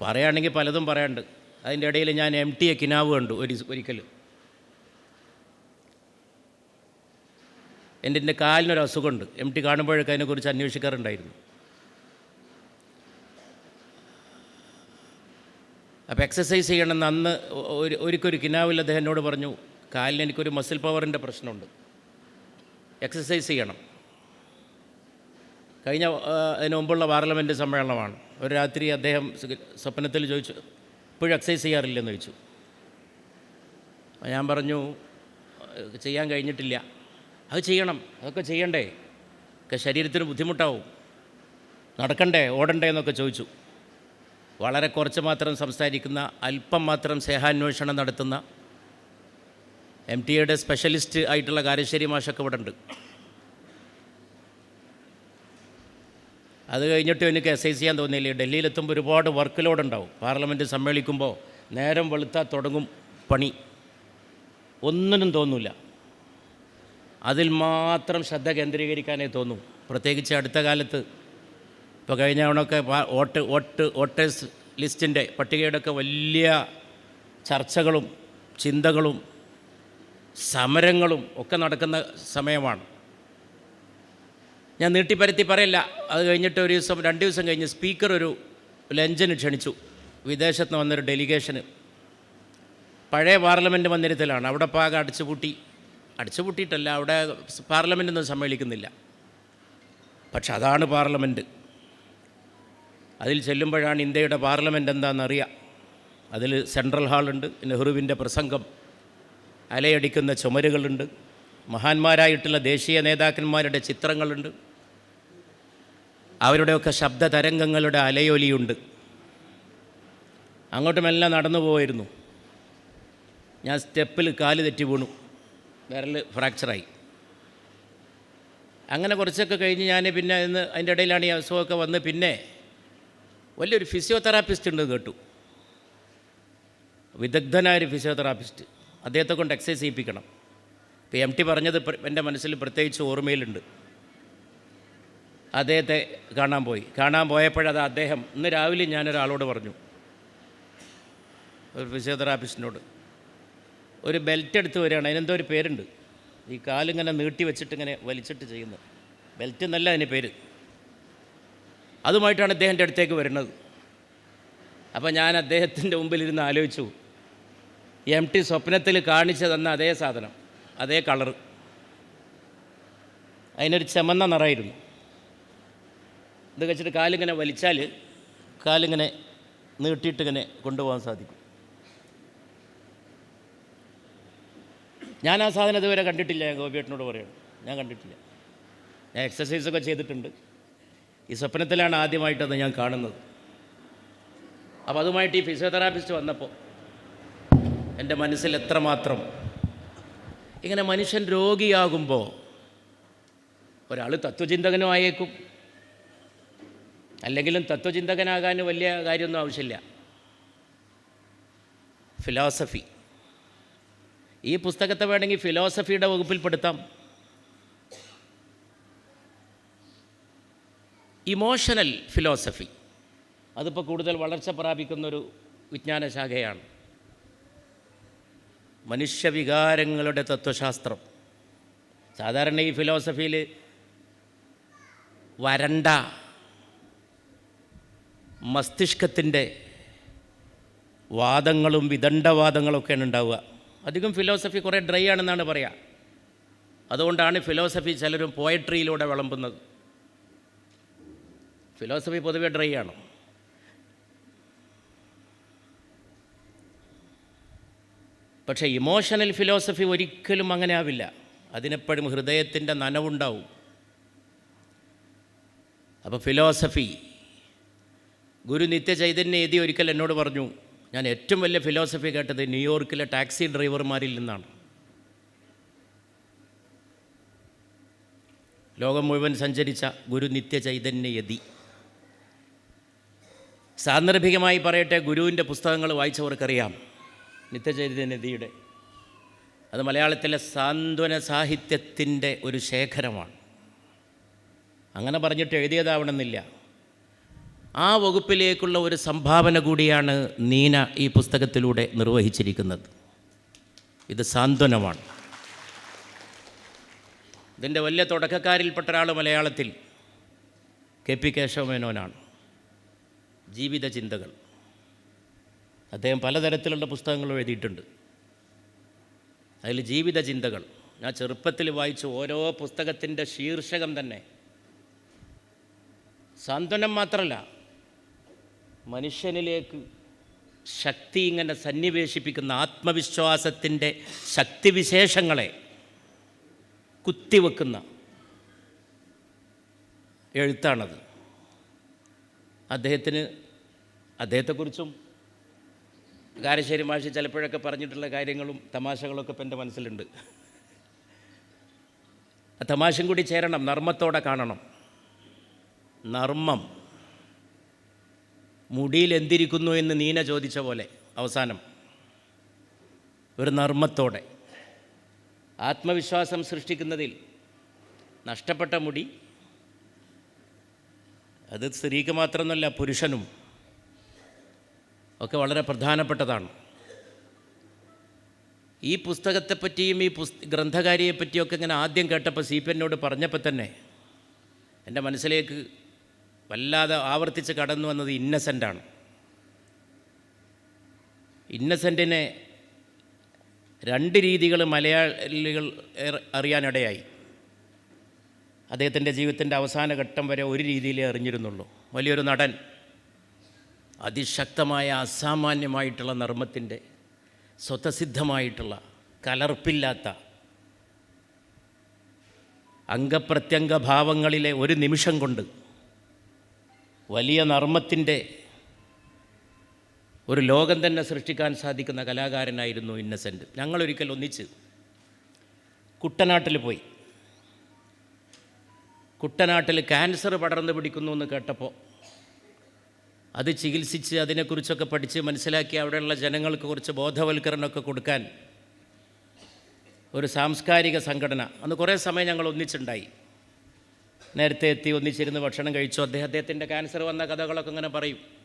പറയുകയാണെങ്കിൽ പലതും പറയാണ്ട് അതിന്റെ ഇടയിൽ ഞാൻ എം ടി എ കിനാവ് കണ്ടു ഒരു ഒരിക്കൽ. എന്റെ എന്റെ കാലിനൊരു അസുഖമുണ്ട്. എം ടി കാണുമ്പോഴൊക്കെ അതിനെക്കുറിച്ച് അന്വേഷിക്കാറുണ്ടായിരുന്നു. അപ്പോൾ എക്സസൈസ് ചെയ്യണമെന്ന് അന്ന് ഒരു ഒരിക്കൊരു കിനാവിൽ അദ്ദേഹം എന്നോട് പറഞ്ഞു കാലിന് എനിക്കൊരു മസിൽ പവറിന്റെ പ്രശ്നമുണ്ട്. എക്സസൈസ് ചെയ്യണം. കഴിഞ്ഞ അതിന് മുമ്പുള്ള പാർലമെന്റ് സമ്മേളനമാണ്. ഒരു രാത്രി അദ്ദേഹം സ്വപ്നത്തിൽ ചോദിച്ചു ഇപ്പോഴും എക്സസൈസ് ചെയ്യാറില്ലെന്ന് ചോദിച്ചു. ഞാൻ പറഞ്ഞു ചെയ്യാൻ കഴിഞ്ഞിട്ടില്ല. അത് ചെയ്യണം അതൊക്കെ ചെയ്യണ്ടേ. ഒക്കെ ശരീരത്തിന് ബുദ്ധിമുട്ടാവും. നടക്കണ്ടേ ഓടണ്ടേ എന്നൊക്കെ ചോദിച്ചു. വളരെ കുറച്ച് മാത്രം സംസാരിക്കുന്ന അല്പം മാത്രം സ്നേഹാന്വേഷണം നടത്തുന്ന എം ടി എയുടെ സ്പെഷ്യലിസ്റ്റ് ആയിട്ടുള്ള കാരശ്ശേരി മാഷൊക്കെ ഇവിടെ ഉണ്ട് അത് കഴിഞ്ഞിട്ട് എനിക്ക് എസ് ഐ ചെയ്യാൻ തോന്നിയില്ല. ഡൽഹിയിലെത്തുമ്പോൾ ഒരുപാട് വർക്ക് ലോഡ് ഉണ്ടാവും. പാർലമെന്റ് സമ്മേളിക്കുമ്പോൾ നേരം വെളുത്താൽ തുടങ്ങും പണി. ഒന്നിനും തോന്നില്ല അതിൽ മാത്രം ശ്രദ്ധ കേന്ദ്രീകരിക്കാനേ തോന്നും. പ്രത്യേകിച്ച് അടുത്ത കാലത്ത്. ഇപ്പോൾ കഴിഞ്ഞ തവണയൊക്കെ വോട്ട് വോട്ട് വോട്ടേഴ്സ് ലിസ്റ്റിന്റെ പട്ടികയുടെയൊക്കെ വലിയ ചർച്ചകളും ചിന്തകളും സമരങ്ങളും ഒക്കെ നടക്കുന്ന സമയമാണ്. ഞാൻ നീട്ടിപ്പരത്തി പറയില്ല. അത് കഴിഞ്ഞിട്ട് ഒരു ദിവസം രണ്ട് ദിവസം കഴിഞ്ഞ് സ്പീക്കർ ഒരു ലഞ്ചിന് ക്ഷണിച്ചു. വിദേശത്ത് നിന്ന് വന്നൊരു ഡെലിഗേഷന്. പഴയ പാർലമെന്റ് മന്ദിരത്തിലാണ്. അവിടെ പാക അടിച്ചുപൂട്ടി. അടിച്ചുപൂട്ടിയിട്ടല്ല അവിടെ പാർലമെന്റൊന്നും സമ്മേളിക്കുന്നില്ല. പക്ഷെ അതാണ് പാർലമെന്റ് അതിൽ ചെല്ലുമ്പോഴാണ് ഇന്ത്യയുടെ പാർലമെന്റ് എന്താണെന്നറിയാം. അതിൽ സെൻട്രൽ ഹാളുണ്ട് നെഹ്റുവിന്റെ പ്രസംഗം. അലയടിക്കുന്ന ചുമരുകളുണ്ട്. മഹാന്മാരായിട്ടുള്ള ദേശീയ നേതാക്കന്മാരുടെ ചിത്രങ്ങളുണ്ട്. അവരുടെയൊക്കെ ശബ്ദ തരംഗങ്ങളുടെ അലയൊലിയുണ്ട് അങ്ങോട്ടുമെല്ലാം നടന്നു പോയിരുന്നു. ഞാൻ സ്റ്റെപ്പിൽ കാൽ തെറ്റി വീണു. വിരൽ ഫ്രാക്ചറായി. അങ്ങനെ കുറച്ചൊക്കെ കഴിഞ്ഞ് ഞാൻ പിന്നെ ഇന്ന് അതിന്റെ ഇടയിലാണ് ഈ അസുഖമൊക്കെ വന്ന് പിന്നെ വലിയൊരു ഫിസിയോതെറാപ്പിസ്റ്റ് ഉണ്ട് കേട്ടു. വിദഗ്ധനായൊരു ഫിസിയോതെറാപ്പിസ്റ്റ് അദ്ദേഹത്തെ കൊണ്ട് എക്സസൈസ് ചെയ്യിപ്പിക്കണം. ഇപ്പോൾ എം ടി പറഞ്ഞത് എന്റെ മനസ്സിൽ പ്രത്യേകിച്ച് ഓർമ്മയിലുണ്ട്. അദ്ദേഹത്തെ കാണാൻ പോയി. കാണാൻ പോയപ്പോഴത് അദ്ദേഹം ഇന്ന് രാവിലെ ഞാനൊരാളോട് പറഞ്ഞു. ഒരു ഫിസിയോതെറാപ്പിസ്റ്റിനോട്. ഒരു ബെൽറ്റ് എടുത്ത് വരികയാണ്. അതിനെന്തോ ഒരു പേരുണ്ട്. ഈ കാലിങ്ങനെ നീട്ടി വെച്ചിട്ട് ഇങ്ങനെ വലിച്ചിട്ട് ചെയ്യുന്നത് ബെൽറ്റ് എന്നല്ല അതിന് പേര്. അതുമായിട്ടാണ് അദ്ദേഹത്തിന്റെ അടുത്തേക്ക് വരുന്നത്. അപ്പോൾ ഞാൻ അദ്ദേഹത്തിന്റെ മുമ്പിലിരുന്ന് ആലോചിച്ചു. എം ടി സ്വപ്നത്തിൽ കാണിച്ചു തന്ന അതേ സാധനം അതേ കളറ് അതിനൊരു ചെമന്ന നിറമായിരുന്നു ഇത് വെച്ചിട്ട് കാലിങ്ങനെ വലിച്ചാൽ കാലിങ്ങനെ നീട്ടിയിട്ട് ഇങ്ങനെ കൊണ്ടുപോകാൻ സാധിക്കും. ഞാൻ ആ സാധനം ഇതുവരെ കണ്ടിട്ടില്ല ഞാൻ ഗോപിയേട്ടനോട് പറയണം. ഞാൻ കണ്ടിട്ടില്ല. ഞാൻ എക്സസൈസൊക്കെ ചെയ്തിട്ടുണ്ട്. ഈ സ്വപ്നത്തിലാണ് ആദ്യമായിട്ടത് ഞാൻ കാണുന്നത്. അപ്പോൾ അതുമായിട്ട് ഈ ഫിസിയോതെറാപ്പിസ്റ്റ് വന്നപ്പോൾ എന്റെ മനസ്സിൽ എത്രമാത്രം ഇങ്ങനെ മനുഷ്യൻ രോഗിയാകുമ്പോൾ ഒരാൾ തത്വചിന്തകനും ആയേക്കും അല്ലെങ്കിലും തത്വചിന്തകനാകാൻ വലിയ കാര്യമൊന്നും ആവശ്യമില്ല. ഫിലോസഫി ഈ പുസ്തകത്തെ വേണമെങ്കിൽ ഫിലോസഫിയുടെ വകുപ്പിൽപ്പെടുത്താം ഇമോഷണൽ ഫിലോസഫി അതിപ്പോൾ കൂടുതൽ വളർച്ച പ്രാപിക്കുന്നൊരു വിജ്ഞാന ശാഖയാണ് മനുഷ്യവികാരങ്ങളുടെ തത്വശാസ്ത്രം. സാധാരണ ഈ ഫിലോസഫിയിൽ വരണ്ട മസ്തിഷ്കത്തിന്റെ വാദങ്ങളും വിദണ്ഡവാദങ്ങളൊക്കെയാണ് ഉണ്ടാവുക. അധികം ഫിലോസഫി കുറേ ഡ്രൈ ആണെന്നാണ് പറയുക അതുകൊണ്ടാണ് ഫിലോസഫി ചിലരും പോയട്രിയിലൂടെ വിളമ്പുന്നത്. ഫിലോസഫി പൊതുവെ ഡ്രൈ ആണ്. പക്ഷേ ഇമോഷണൽ ഫിലോസഫി ഒരിക്കലും അങ്ങനെ ആവില്ല. അതിനെപ്പോഴും ഹൃദയത്തിന്റെ നനവുണ്ടാവും. അപ്പോൾ ഫിലോസഫി ഗുരു നിത്യചൈതന്യ എതി ഒരിക്കൽ എന്നോട് പറഞ്ഞു ഞാൻ ഏറ്റവും വലിയ ഫിലോസഫി കേട്ടത് ന്യൂയോർക്കിലെ ടാക്സി ഡ്രൈവർമാരിൽ നിന്നാണ്. ലോകം മുഴുവൻ സഞ്ചരിച്ച ഗുരു നിത്യചൈതന്യ യതി സാന്ദർഭികമായി പറയട്ടെ ഗുരുവിന്റെ പുസ്തകങ്ങൾ വായിച്ചവർക്കറിയാം നിത്യചൈതന്യതിയുടെ അത് മലയാളത്തിലെ സാന്ത്വന സാഹിത്യത്തിന്റെ ഒരു ശേഖരമാണ്. അങ്ങനെ പറഞ്ഞിട്ട് എഴുതിയതാവണമെന്നില്ല. ആ വകുപ്പിലേക്കുള്ള ഒരു സംഭാവന കൂടിയാണ് നീന ഈ പുസ്തകത്തിലൂടെ നിർവഹിച്ചിരിക്കുന്നത്. ഇത് സാന്ത്വനമാണ്. ഇതിന്റെ വലിയ തുടക്കക്കാരിൽപ്പെട്ട ഒരാൾ മലയാളത്തിൽ കെ പി കേശവമേനോനാണ്. ജീവിത ചിന്തകൾ. അദ്ദേഹം പലതരത്തിലുള്ള പുസ്തകങ്ങൾ എഴുതിയിട്ടുണ്ട്. അതിൽ ജീവിത ചിന്തകൾ. ഞാൻ ചെറുപ്പത്തിൽ വായിച്ച ഓരോ പുസ്തകത്തിന്റെ ശീർഷകം തന്നെ. സാന്ത്വനം മാത്രമല്ല മനുഷ്യനിലേക്ക് ശക്തി ഇങ്ങനെ സന്നിവേശിപ്പിക്കുന്ന ആത്മവിശ്വാസത്തിന്റെ ശക്തിവിശേഷങ്ങളെ കുത്തിവെക്കുന്ന എഴുത്താണത്. അദ്ദേഹത്തിന് അദ്ദേഹത്തെക്കുറിച്ചും കാരശ്ശേരി മാഷി ചിലപ്പോഴൊക്കെ പറഞ്ഞിട്ടുള്ള കാര്യങ്ങളും തമാശകളൊക്കെ ഇപ്പം എന്റെ മനസ്സിലുണ്ട്. ആ തമാശയും കൂടി ചേരണം നർമ്മത്തോടെ കാണണം. നർമ്മം. മുടിയിൽ എന്തിരിക്കുന്നു എന്ന് നീന ചോദിച്ച പോലെ അവസാനം ഒരു നർമ്മത്തോടെ. ആത്മവിശ്വാസം സൃഷ്ടിക്കുന്നതിൽ നഷ്ടപ്പെട്ട മുടി അത് സ്ത്രീക്ക് മാത്രമല്ല പുരുഷനും ഒക്കെ വളരെ പ്രധാനപ്പെട്ടതാണ്. ഈ പുസ്തകത്തെപ്പറ്റിയും ഈ പുസ് ഗ്രന്ഥകാരിയെപ്പറ്റിയൊക്കെ ഇങ്ങനെ ആദ്യം കേട്ടപ്പോൾ സി പി എന്നോട് പറഞ്ഞപ്പോൾ തന്നെ എന്റെ മനസ്സിലേക്ക് വല്ലാതെ ആവർത്തിച്ച് കടന്നു വന്നത് ഇന്നസെന്റാണ് ഇന്നസെന്റിനെ രണ്ട് രീതികൾ മലയാളികൾ അറിയാനിടയായി. അദ്ദേഹത്തിന്റെ ജീവിതത്തിന്റെ അവസാന ഘട്ടം വരെ ഒരു രീതിയിലേ അറിഞ്ഞിരുന്നുള്ളൂ. വലിയൊരു നടൻ. അതിശക്തമായ അസാമാന്യമായിട്ടുള്ള നർമ്മത്തിന്റെ സ്വതസിദ്ധമായിട്ടുള്ള കലർപ്പില്ലാത്ത അംഗപ്രത്യംഗ ഭാവങ്ങളിലെ ഒരു നിമിഷം കൊണ്ട് വലിയ നർമ്മത്തിന്റെ ഒരു ലോകം തന്നെ സൃഷ്ടിക്കാൻ സാധിക്കുന്ന കലാകാരനായിരുന്നു ഇന്നസെന്റ്. ഞങ്ങളൊരിക്കൽ ഒന്നിച്ച് കുട്ടനാട്ടിൽ പോയി. കുട്ടനാട്ടിൽ ക്യാൻസർ പടർന്നു പിടിക്കുന്നു എന്ന് കേട്ടപ്പോൾ അത് ചികിത്സിച്ച് അതിനെക്കുറിച്ചൊക്കെ പഠിച്ച് മനസ്സിലാക്കി അവിടെയുള്ള ജനങ്ങൾക്ക് കുറച്ച് ബോധവൽക്കരണമൊക്കെ കൊടുക്കാൻ ഒരു സാംസ്കാരിക സംഘടന. അന്ന് കുറേ സമയം ഞങ്ങൾ ഒന്നിച്ചുണ്ടായി. നേരത്തെ എത്തി ഒന്നിച്ചിരുന്ന് ഭക്ഷണം കഴിച്ചു. അദ്ദേഹം അദ്ദേഹത്തിന്റെ ക്യാൻസർ വന്ന കഥകളൊക്കെ ഇങ്ങനെ പറയും.